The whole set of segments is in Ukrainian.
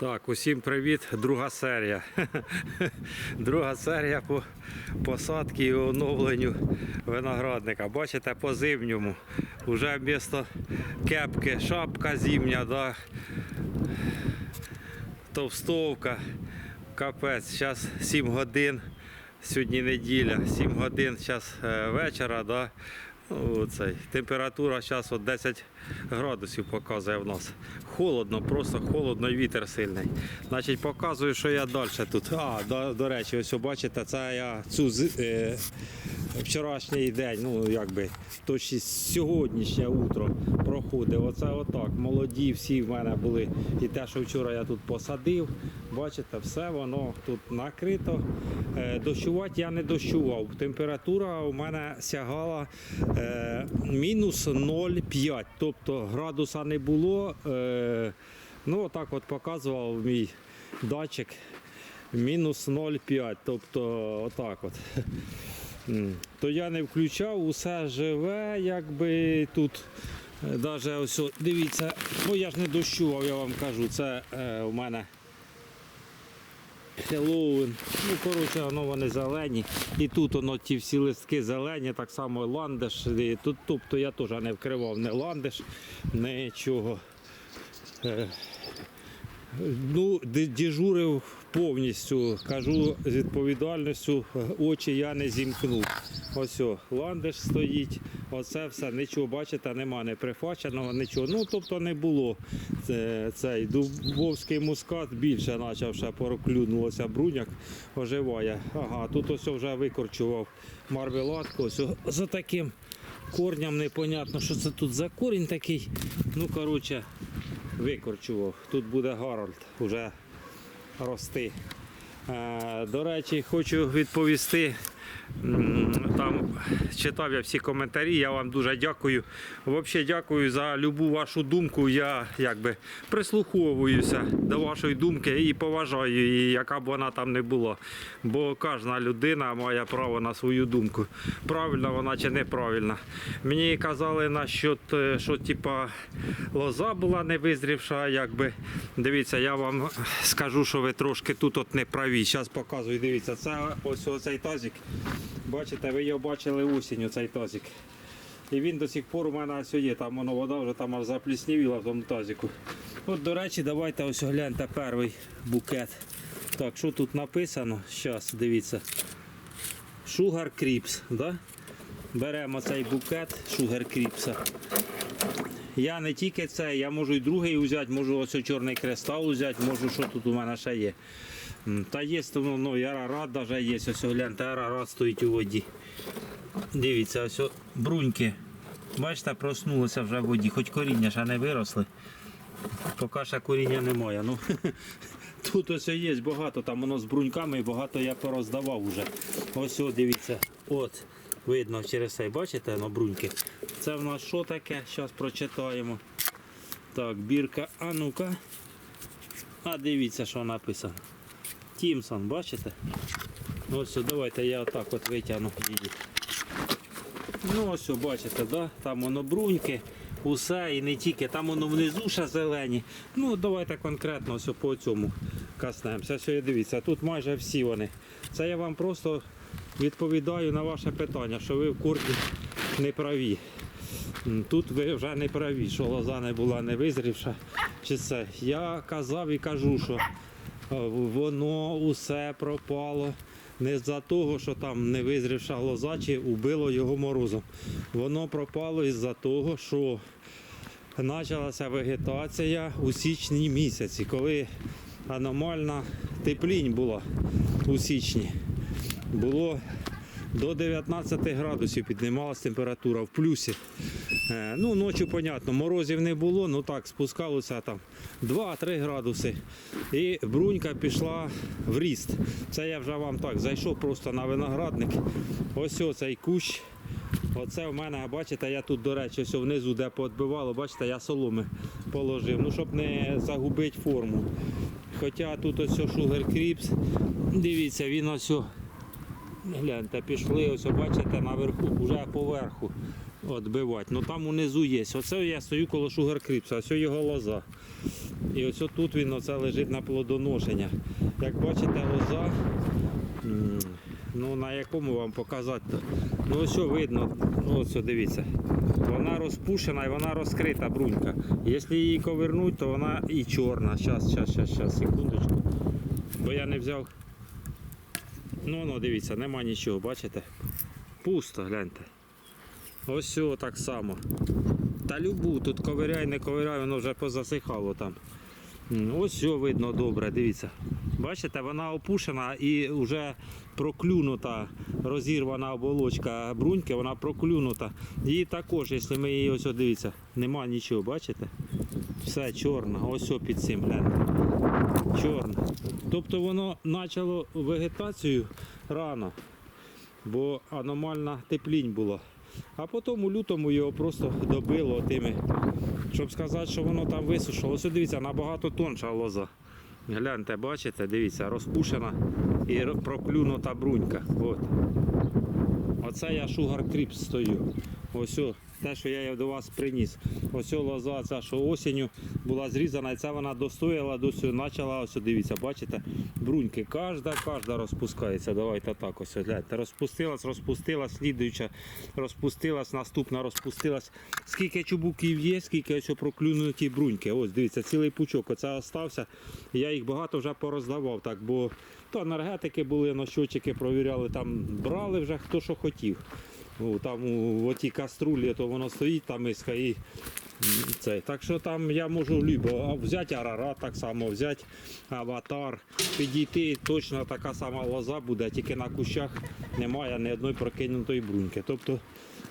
Так, усім привіт, друга серія. Друга серія по посадці і оновленню виноградника. Бачите, по зимньому. Уже вмісто кепки шапка зимня, да? товстовка, капець. Зараз 7 годин, сьогодні неділя, 7 годин зараз вечора. Да? Ну, цей. Температура зараз 10 градусів показує в нас. Холодно, просто холодно, вітер сильний. Значить, показую, що я далі тут. А, до, до речі, ось бачите, це я цю е, вчорашній день, ну якби точніше сьогоднішнє утро проходив. Оце отак. Молоді всі в мене були. І те, що вчора я тут посадив, бачите, все воно тут накрито. Е, Дощувати я не дощував. Температура у мене сягала е, мінус 0,5. Тобто градуса не було. Е, ну, отак от показував мій датчик. Мінус 0,5. Тобто отак от. То я не включав, усе живе, якби тут. Навіть ось, дивіться, ну я ж не дощував, я вам кажу, це е, у мене Хеллоуін. Ну, коротше, воно вони зелені. І тут воно ті всі листки зелені, так само ландиш. І тут, тобто я теж не вкривав не ландиш, нічого. Е, Ну, дежурив повністю, кажу з відповідальністю, очі я не зімкнув. Ось о, ландиш стоїть, оце все, нічого, бачите, нема не прифаченого, нічого. Ну, тобто не було. Це, цей дубовський мускат більше почав ще проклюнулося, бруняк оживає. Ага, тут ось вже викорчував марвелатку, ось о- за таким корням непонятно, що це тут за корінь такий. Ну, коротше, викорчував. Тут буде Гарольд вже рости. Е, До речі, хочу відповісти. Там читав я всі коментарі, я вам дуже дякую. Взагалі дякую за любу вашу думку. Я якби прислуховуюся до вашої думки і поважаю її, яка б вона там не була. Бо кожна людина має право на свою думку. Правильна вона чи неправильна. Мені казали насчет, е, що типа лоза була не визрівша, якби. Дивіться, я вам скажу, що ви трошки тут от не праві. Зараз показую, дивіться, це ось оцей тазик. Бачите, ви його бачили осінню, цей тазик. І він до сих пор у мене є, там воно вода вже там аж запліснівіла в тому тазику. От, до речі, давайте ось гляньте перший букет. Так, що тут написано? Зараз, дивіться. Sugar Creeps, да? Беремо цей букет Sugar Creeps. Я не тільки це, я можу і другий взяти, можу ось чорний кристал взяти, можу, що тут у мене ще є. Та є, ну, ну, і арарат навіть є, ось гляньте, арарат стоїть у воді. Дивіться, ось бруньки. Бачите, проснулося вже в воді, хоч коріння ще не виросли. Поки ще коріння немає. Ну, тут ось є багато, там воно з бруньками і багато я пороздавав вже. Ось о, дивіться, от, видно через цей, бачите, на бруньки. Це в нас що таке? Зараз прочитаємо. Так, бірка, а ну-ка. А дивіться, що написано. Тімсон, бачите? Ось, давайте я отак от витягну її. Ну ось, бачите, да? там воно бруньки, усе і не тільки, там воно внизу ще зелені. Ну, давайте конкретно ось по цьому коснемося. Ось, дивіться, тут майже всі вони. Це я вам просто відповідаю на ваше питання, що ви в курсі не праві. Тут ви вже не праві, що лоза не була не визрівша. Чи це. Я казав і кажу, що воно усе пропало не за того, що там не визрівша лоза чи убило його морозом. Воно пропало із-за того, що почалася вегетація у січні місяці, коли аномальна теплінь була у січні. Було до 19 градусів піднімалася температура в плюсі. Е, Ну, ночі, понятно, морозів не було, ну так, спускалося там 2-3 градуси. І брунька пішла в ріст. Це я вже вам так зайшов просто на виноградник. Ось оцей кущ. Оце в мене, бачите, я тут, до речі, ось внизу, де поотбивало, бачите, я соломи положив, ну, щоб не загубити форму. Хоча тут ось Sugar Creeps, дивіться, він ось Гляньте, пішли, ось бачите, наверху, вже поверху відбивати. Ну там унизу є. Оце я стою коло Creeps, ось його лоза. І ось тут він оце лежить на плодоношення. Як бачите, лоза, ну на якому вам показати? Ну ось що видно, ну ось дивіться. Вона розпушена і вона розкрита брунька. Якщо її ковернуть, то вона і чорна. Щас, щас, щас, щас, секундочку. Бо я не взяв. Ну, ну, дивіться, нема нічого, бачите? Пусто, гляньте. Ось цього так само. Та любу, тут ковиряй, не ковиряй, воно вже позасихало там. Ось все видно добре, дивіться. Бачите, вона опушена і вже проклюнута, розірвана оболочка бруньки, вона проклюнута. І також, якщо ми її ось о, дивіться, нема нічого, бачите? Все чорно, ось о під цим гляньте. Чорне. Тобто воно почало вегетацію рано, бо аномальна теплінь була. А потім у лютому його просто добило тими, щоб сказати, що воно там висушило. Ось дивіться, набагато тонша лоза. Гляньте, бачите, дивіться, розпушена і ро- проклюнута брунька. От. Оце я шугар кріп стою. Ось те, що я до вас приніс. Ось лоза, ця, що осінню була зрізана, і це вона достояла до почала ось дивіться, бачите, бруньки. Кожна, кожна розпускається. Давайте так ось гляньте. Розпустилась, розпустилась, слідуюча розпустилась, наступна розпустилась. Скільки чубуків є, скільки ось проклюнуті бруньки. Ось дивіться, цілий пучок. Оце остався. Я їх багато вже пороздавав, так, бо то енергетики були, на щотчики провіряли, там брали вже хто що хотів. Там у в каструлі, то воно стоїть там миска і м, цей. Так що там я можу любо взяти арарат так само, взяти аватар, підійти, точно така сама лоза буде, тільки на кущах немає ні одної прокинутої бруньки. Тобто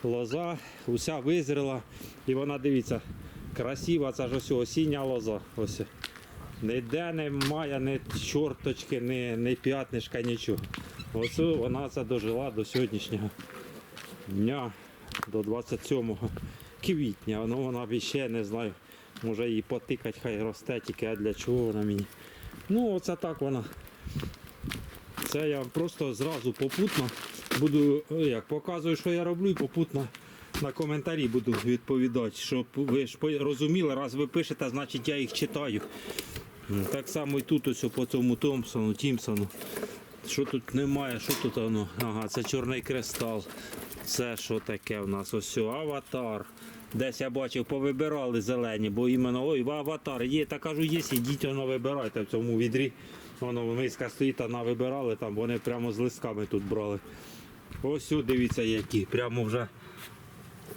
лоза уся визріла і вона дивіться, красива, це ж ось осіння лоза. Ось. Ніде немає ні чорточки, ні, ні п'ятнишка, нічого. Оце вона це дожила до сьогоднішнього дня, до 27 квітня. Ну вона ще не знаю. Може її потикати, хай росте, тільки а для чого вона мені. Ну, оце так вона. Це я просто зразу попутно буду, е, як показую, що я роблю, і попутно на коментарі буду відповідати, щоб ви ж розуміли, раз ви пишете, значить я їх читаю. Так само і тут ось по цьому Томпсону, Тімпсону. Що тут немає, що тут воно? Ага, це чорний кристал. Це що таке в нас? Ось аватар. Десь я бачив, повибирали зелені, бо іменно ой, аватар є. Та кажу, є, ідіть, воно вибирайте в цьому відрі. Воно миска стоїть, вона вибирали там, вони прямо з листками тут брали. Ось дивіться, які. Прямо вже.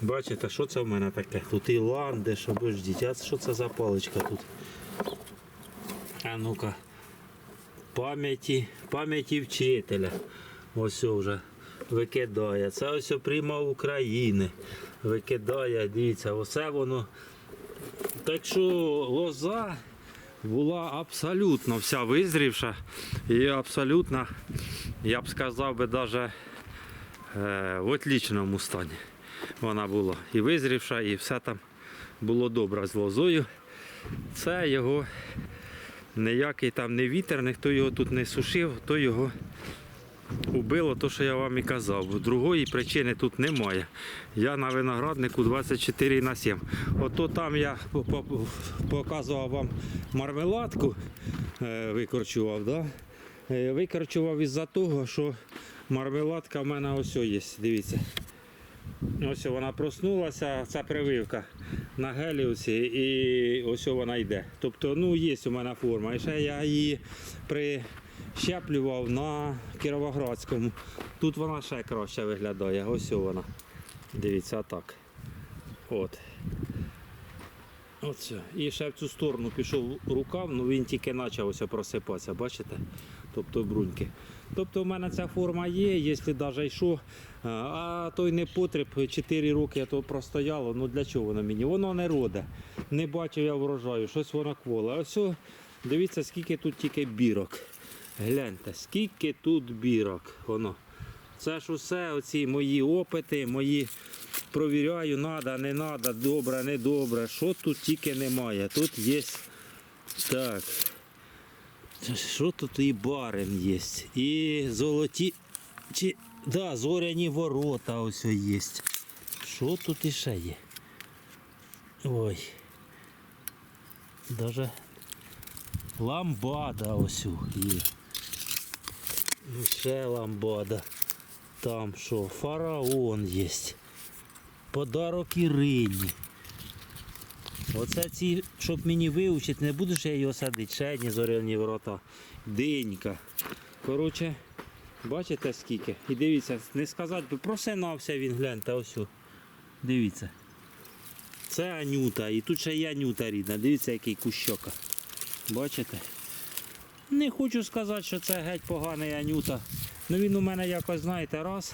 Бачите, що це в мене таке? Тут і ландиш, обождіть. А що це за паличка тут? А ну-ка. Пам'яті, пам'яті вчителя. Ось вже викидає. Це ось прямо України. Викидає, дивіться, оце воно. Так що лоза була абсолютно вся визрівша і абсолютно, я б сказав би, навіть е, в отлічному стані вона була. І визрівша, і все там було добре з лозою. Це його ніякий там не вітер, ніхто його тут не сушив, то його убило, то що я вам і казав. Другої причини тут немає. Я на винограднику 24 на 7. Ото там я по- по- показував вам мармеладку, е, викорчував. Да? Е, Викорчував із-за того, що мармеладка в мене ось є. Дивіться. Ось вона проснулася, ця прививка на геліусі, і ось вона йде. Тобто, ну, є у мене форма. І ще я її прищеплював на Кіровоградському. Тут вона ще краще виглядає. Ось вона. Дивіться, так. От. Оце. І ще в цю сторону пішов рукав, ну він тільки почав просипатися, бачите? Тобто бруньки. Тобто в мене ця форма є, якщо навіть що. А, А той не потріб, 4 роки я то простояло. Ну для чого воно мені? Воно не роде. Не бачив я врожаю, щось воно кволе. Ось, дивіться, скільки тут тільки бірок. Гляньте, скільки тут бірок. Воно. Це ж усе оці мої опити, мої провіряю, надо, не надо, добре, не добре. Що тут тільки немає. Тут є. Так. Що тут і барин є? І золоті. Чи... Да, зоряні ворота ось є. Що тут іще є? Ой. Даже Ламбада ось є. Ну, Ще ламбада. Там що, фараон є. Подарок Ірині. Оце ці, щоб мені вивчити, не буду я його садити, ще одні зоряні ворота. Динька. Коротше, бачите скільки? І дивіться, не сказати, просинався він, гляньте, ось. Дивіться. Це Анюта. І тут ще є Анюта рідна. Дивіться, який кущока. Бачите? Не хочу сказати, що це геть поганий Анюта. Ну він у мене якось, знаєте, раз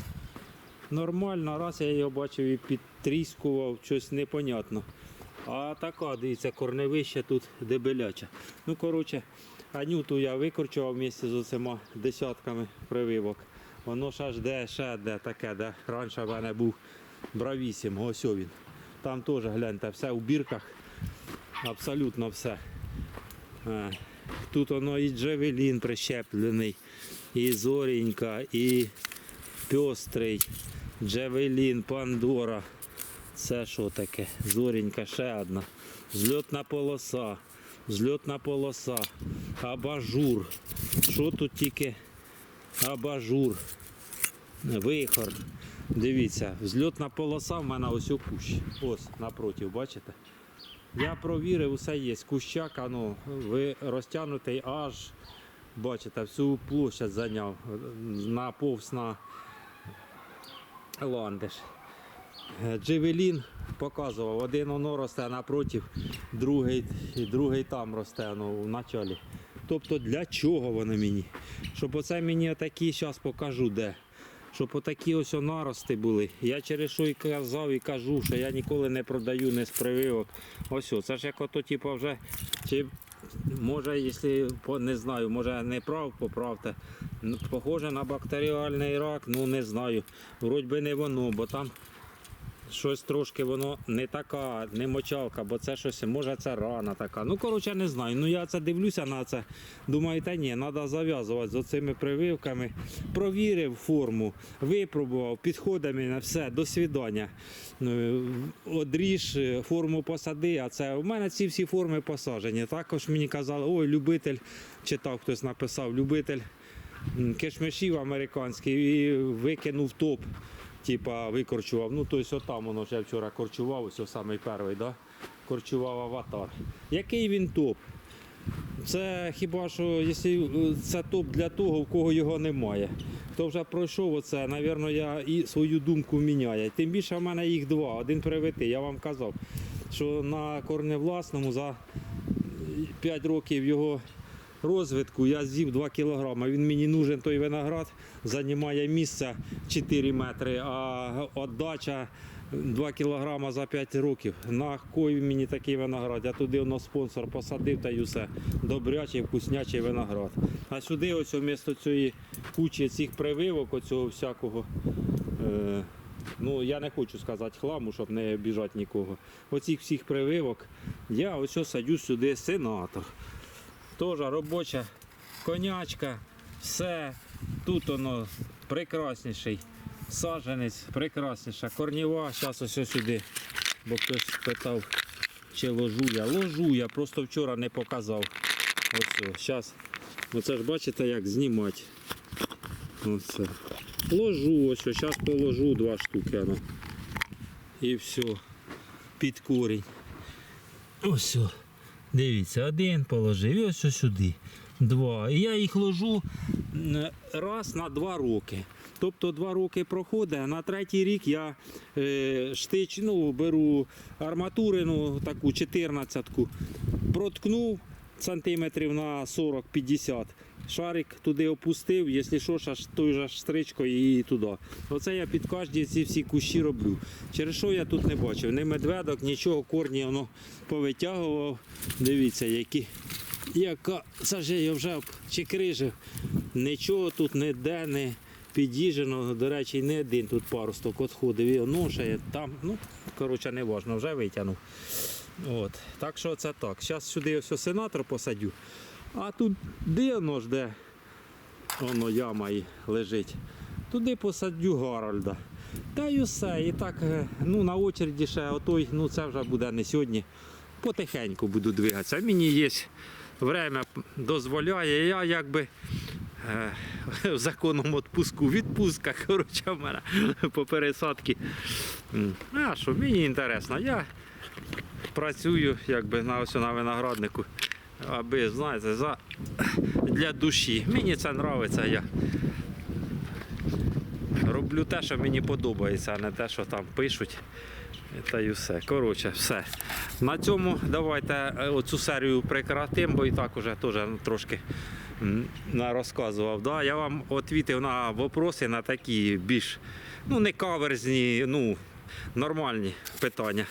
нормально, раз я його бачив і підтріскував, щось непонятно. А така, дивіться, корневище тут дебеляча. Ну, коротше, Анюту я викорчував місце з оцима десятками прививок. Воно ж аж де, ще де таке, де раніше в мене був бравісім, ось він. Там теж гляньте, все у бірках, абсолютно все. Е, Тут воно і джавелін прищеплений, і зорінька, і пьострий, джавелін, пандора. Це що таке? Зорінька ще одна. Зльотна полоса, зльотна полоса, абажур. Що тут тільки абажур, вихор. Дивіться, взльотна полоса в мене ось у кущ. Ось напротив, бачите? Я провірив, усе є. Кущак, ну, ви розтягнутий аж, бачите, всю площадь зайняв. Наповз на ландиш. Джевелін показував, один воно росте напротив, другий, другий там росте ну, в началі. Тобто для чого воно мені? Щоб оце мені отакі, зараз покажу де. Щоб отакі ось нарости були. Я через що і казав і кажу, що я ніколи не продаю не з прививок. Ось о, це ж як ото, типу, вже чи може, якщо не знаю, може не прав, поправте. Похоже на бактеріальний рак, ну не знаю. Вроді би не воно, бо там щось трошки воно не така, не мочалка, бо це щось, може це рана така. Ну, коротше, не знаю. Ну я це дивлюся на це. Думаю, та ні, треба зав'язувати з оцими прививками. Провірив форму, випробував, підходить мене, все, до свідання. Ну, Одріж, е, форму посади, а це у мене ці всі форми посаджені. Також мені казали, ой, любитель, читав, хтось написав, любитель кишмишів американських і викинув топ. Типа викорчував. Ну, тобто отам воно вже вчора корчував, ось самий перший, да? корчував аватар. Який він топ? Це хіба що, якщо е, це топ для того, у кого його немає. Хто вже пройшов оце, напевно, я і свою думку міняю. Тим більше в мене їх два, один привитий. Я вам казав, що на корневласному за 5 років його розвитку я з'їв 2 кілограми. Він мені нужен той виноград, займає місце 4 метри, а віддача 2 кілограма за 5 років. На кой мені такий виноград? Я туди воно спонсор посадив та й усе. Добрячий, вкуснячий виноград. А сюди ось вмісто цієї кучі цих прививок, оцього всякого. Е, Ну, я не хочу сказати хламу, щоб не обіжати нікого. Оцих всіх прививок я ось садю сюди сенатор. Теж робоча конячка, все. Тут воно прекрасніший. Саженець, прекрасніша. Корніва, зараз ось сюди. Бо хтось питав, чи ложу я. Ложу я, просто вчора не показав. Ось, зараз. Оце ж бачите, як знімати. Оце. Ложу ось, зараз положу два штуки. Ну. І все. Під корінь. Ось. Дивіться, один положив і ось ось сюди. Два. І я їх ложу раз на два роки. Тобто два роки проходить, а на третій рік я е, штич, ну, беру арматурину таку 14-ку, проткнув сантиметрів на 40-50. Шарик туди опустив, якщо що, ж аж той же стричкою і туди. Оце я під кожні ці всі кущі роблю. Через що я тут не бачив? Ні медведок, нічого, корні воно повитягував. Дивіться, які, яка сажею вже чи крижив. Нічого тут ніде не під'їжджено. До речі, не один тут паросток відходив. І ну, ще там, ну, коротше, не важно, вже витягнув. От. Так що це так. Зараз сюди ось сенатор посадю. А тут де воно ж де воно яма і лежить. Туди посадю Гарольда. Та й усе. І так, е, ну на очереді ще отой, ну це вже буде не сьогодні. Потихеньку буду двигатися. Мені є время дозволяє. Я якби е, в відпуску, відпустка, коротше, в мене по пересадці. А що, мені інтересно. Я працюю якби на ось на винограднику, аби, знаєте, за, для душі. Мені це подобається. Я роблю те, що мені подобається, а не те, що там пишуть. Та й все. Коротше, все. На цьому давайте е, оцю серію прекратимо, бо і так уже теж трошки розказував. Да? Я вам відповів на вопроси, на такі більш ну, не каверзні, ну, нормальні питання.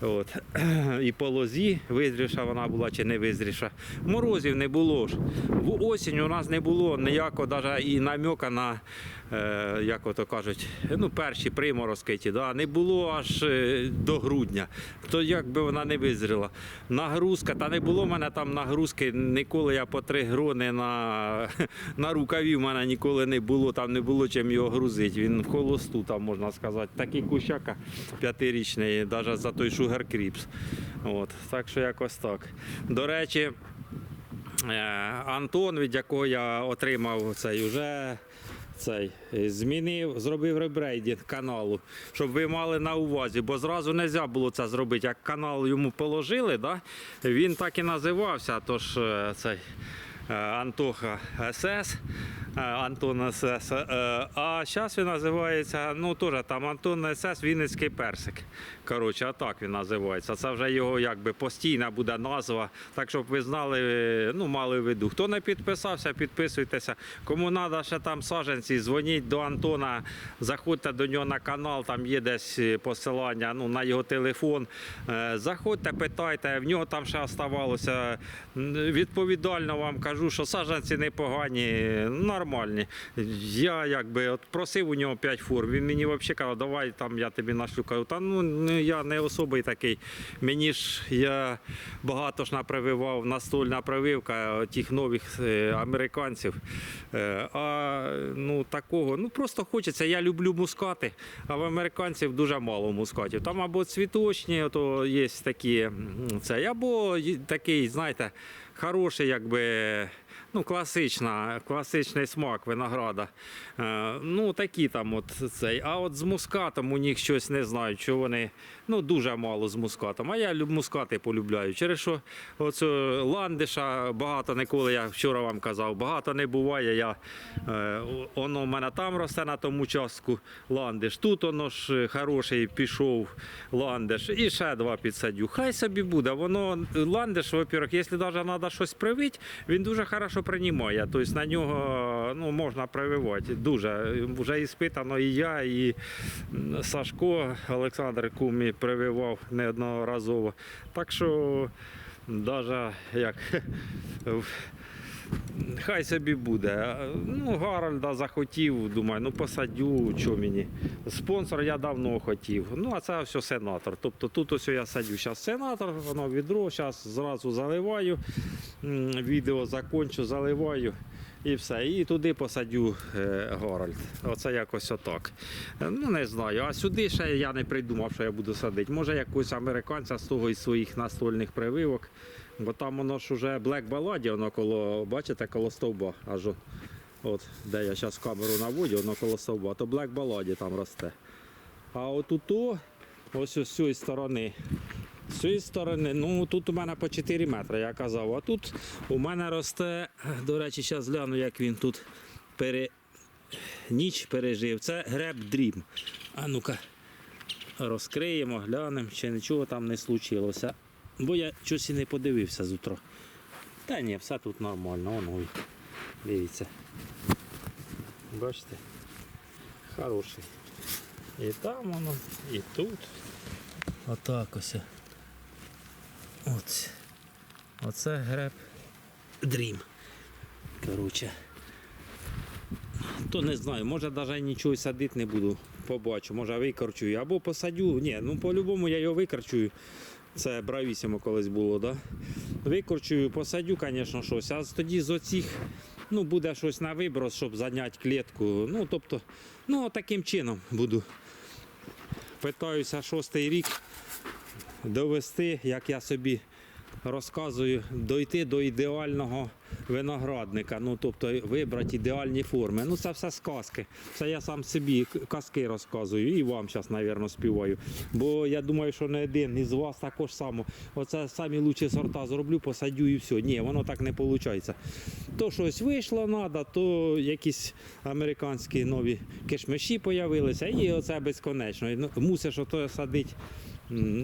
От. І по лозі визріша вона була чи не визріша. Морозів не було ж. В осінь у нас не було ніякого навіть і намека на, е, як ото кажуть, ну, перші приморозки ті, да? не було аж е, до грудня. То як би вона не визріла. Нагрузка, та не було в мене там нагрузки, ніколи я по три грони на, на рукаві в мене ніколи не було, там не було чим його грузити. Він в холосту, там можна сказати. Такий кущака п'ятирічний, навіть за той Crips. От, так що якось так. До речі, е, Антон, від якого я отримав цей уже. Цей змінив, зробив ребрейдинг каналу, щоб ви мали на увазі, бо зразу не можна було це зробити. Як канал йому положили, да? він так і називався. Тож е, цей е, Антоха СС, Антон СС. е, А зараз він називається, ну теж там Антон СС Вінницький персик. Коротше, а так він називається. Це вже його якби постійна буде назва. Так щоб ви знали, е, ну мали в виду. Хто не підписався, підписуйтеся. Кому треба ще там саженці, дзвоніть до Антона, заходьте до нього на канал, там є десь е, посилання ну, на його телефон. Е, Заходьте, питайте, в нього там ще оставалося. Відповідально вам кажу, що саженці непогані, нормальні. Я якби от просив у нього 5 фур. Він мені взагалі казав, давай там я тобі нашлю. Кажу, та ну я не особий такий. Мені ж я багато ж напрививав, настольна прививка тих нових е, американців. Е, А ну такого, ну просто хочеться. Я люблю мускати, а в американців дуже мало мускатів. Там або цвіточні, то є такі це, або такий, знаєте, хороший, якби. Ну, класична, класичний смак винограда. Е, ну, такі там от цей. А от з мускатом у них щось не знаю, що вони ну, дуже мало з мускатом. А я мускати полюбляю. Через що оцю ландиша багато ніколи, я вчора вам казав, багато не буває. Я, е, воно в мене там росте на тому частку ландиш. Тут воно ж хороший пішов ландиш. І ще два підсадю. Хай собі буде. Воно ландиш, во-первых, якщо навіть треба щось привити, він дуже хорошо приймає. Тобто на нього ну, можна прививати. Дуже. Вже іспитано і я, і Сашко Олександр Кумі прививав неодноразово. Так що навіть як. Хай собі буде. Ну, Гарольда захотів, думаю, ну посадю, що мені. Спонсор я давно хотів. Ну, а це все сенатор. Тобто тут ось я садю. Зараз сенатор, воно відро, зараз зразу заливаю. Відео закончу, заливаю. І все. І туди посадю е, Гарольд. Оце якось отак. Е, Ну, не знаю. А сюди ще я не придумав, що я буду садити. Може, якогось американця з того із своїх настольних прививок. Бо там воно ж уже Black Balladі, воно коло, бачите, коло стовба. Аж от, де я зараз камеру наводю, воно коло стовба, то Black Balladі там росте. А отут, о, ось ось з цієї сторони. З цієї сторони, ну тут у мене по 4 метри, я казав. А тут у мене росте, до речі, зараз гляну, як він тут пере... ніч пережив. Це греб дрім. А ну-ка, розкриємо, глянемо, чи нічого там не случилося. Бо я щось і не подивився з утра. Та ні, все тут нормально, воно. Дивіться. Бачите? Хороший. І там воно, і тут. Отак ось. От. Оце греб дрім. Коротше. То не знаю, може навіть нічого садити не буду. Побачу, може викорчую. Або посадю. Ні, ну по-любому я його викорчую. Це бравісімо колись було, да? Викорчую, посадю, звісно, щось. А тоді з оцих ну, буде щось на виброс, щоб зайняти клітку. Ну, тобто, ну, таким чином буду. Питаюся шостий рік довести, як я собі розказую дойти до ідеального виноградника. Ну, тобто вибрати ідеальні форми. Ну, це все сказки. Це я сам собі казки розказую і вам зараз, мабуть, співаю. Бо я думаю, що не один із вас також само. Оце самі лучші сорта зроблю, посадю і все. Ні, воно так не виходить. То щось вийшло, треба, то якісь американські нові кишмиші появилися, і оце безконечно. Ну, Мусиш ото садити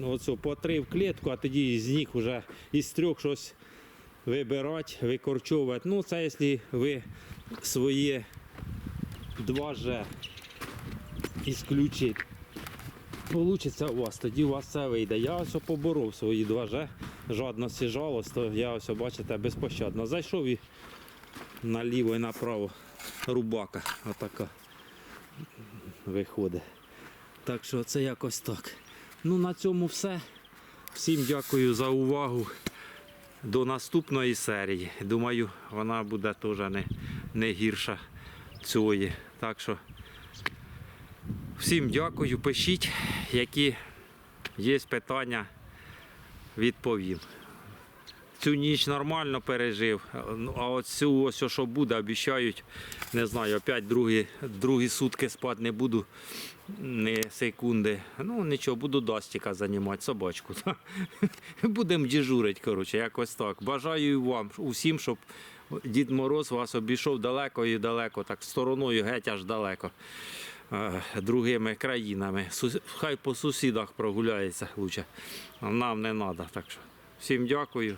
оцю по три в клітку, а тоді з них вже із трьох щось вибирати, викорчовувати. Ну, це якщо ви своє 2G ісключите. Получиться у вас, тоді у вас це вийде. Я ось поборов свої 2G, жадності жалость, то я ось, бачите, безпощадно. Зайшов і наліво і направо рубака. Отака виходить. Так що це якось так. Ну на цьому все. Всім дякую за увагу. До наступної серії. Думаю, вона буде теж не, не гірша цієї. Так що всім дякую. Пишіть, які є питання, відповім. Цю ніч нормально пережив, ну, а от цю ось, що буде, обіцяють, не знаю, опять другі, другі сутки спати не буду, не секунди. Ну нічого, буду дастіка займати, собачку. Будемо дежурити, коротше, якось так. Бажаю вам усім, щоб Дід Мороз вас обійшов далеко і далеко, так стороною геть аж далеко. е, Другими країнами. Хай по сусідах прогуляється лучше. Нам не треба. Так що всім дякую,